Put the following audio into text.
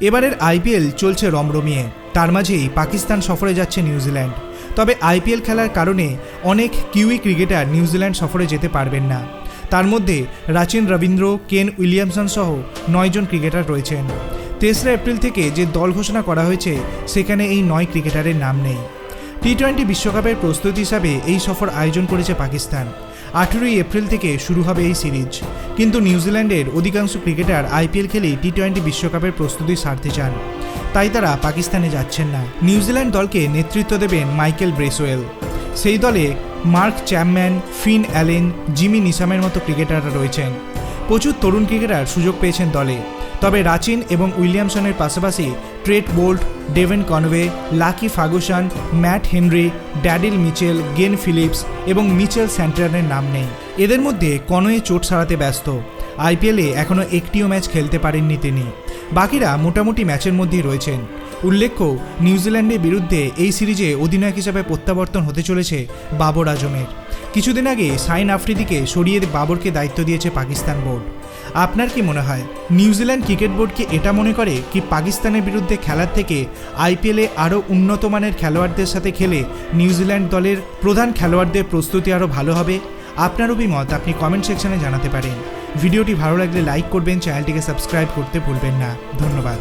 এবারের আইপিএল চলছে রমরমিয়ে। তার মাঝেই পাকিস্তান সফরে যাচ্ছে নিউজিল্যান্ড। তবে আইপিএল খেলার কারণে অনেক কিউই ক্রিকেটার নিউজিল্যান্ড সফরে যেতে পারবেন না। তার মধ্যে রাচিন রবীন্দ্র, কেন উইলিয়ামসন সহ নয়জন ক্রিকেটার রয়েছেন। তেসরা এপ্রিল থেকে যে দল ঘোষণা করা হয়েছে, সেখানে এই নয় ক্রিকেটারের নাম নেই। টি টোয়েন্টি বিশ্বকাপের প্রস্তুতি হিসাবে এই সফর আয়োজন করেছে পাকিস্তান। আঠেরোই এপ্রিল থেকে শুরু হবে এই সিরিজ। কিন্তু নিউজিল্যান্ডের অধিকাংশ ক্রিকেটার আইপিএল খেলেই টি টোয়েন্টি বিশ্বকাপের প্রস্তুতি সারতে চান। তাই তারা পাকিস্তানে যাচ্ছেন না। নিউজিল্যান্ড দলকে নেতৃত্ব দেবেন মাইকেল ব্রেসওয়েল। সেই দলে Mark Chapman Finn Allen, Jimmy নিসামের মতো ক্রিকেটাররা রয়েছেন। প্রচুর তরুণ ক্রিকেটার সুযোগ পেয়েছেন দলে। তবে রাচিন এবং উইলিয়ামসনের পাশাপাশি Trent Boult, Devon Conway, Lockie Ferguson, Matt Henry, Daryl Mitchell, Glenn Phillips এবং মিচেল স্যান্টারের নাম নেই। এদের মধ্যে কনওয়ে চোট সারাতে ব্যস্ত। আইপিএলে এখনও একটিও ম্যাচ খেলতে পারেননি তিনি। বাকিরা মোটামুটি ম্যাচের মধ্যেই রয়েছেন। উল্লেখ্য, নিউজিল্যান্ডের বিরুদ্ধে এই সিরিজে অধিনায়ক হিসাবে প্রত্যাবর্তন হতে চলেছে বাবর আজমের। কিছুদিন আগে সাইন আফ্রিদিকে সরিয়ে বাবরকে দায়িত্ব দিয়েছে পাকিস্তান বোর্ড। আপনার কি মনে হয় নিউজিল্যান্ড ক্রিকেট বোর্ড কি এটা মনে করে কি পাকিস্তানের বিরুদ্ধে খেলার থেকে আইপিএলে আরও উন্নত মানের খেলোয়াড়দের সাথে খেলে নিউজিল্যান্ড দলের প্রধান খেলোয়াড়দের প্রস্তুতি আরও ভালো হবে? আপনার অভিমত আপনি কমেন্ট সেকশনে জানাতে পারেন। ভিডিওটি ভালো লাগলে লাইক করবেন চ্যানেলটিকে সাবস্ক্রাইব করতে ভুলবেন না। ধন্যবাদ।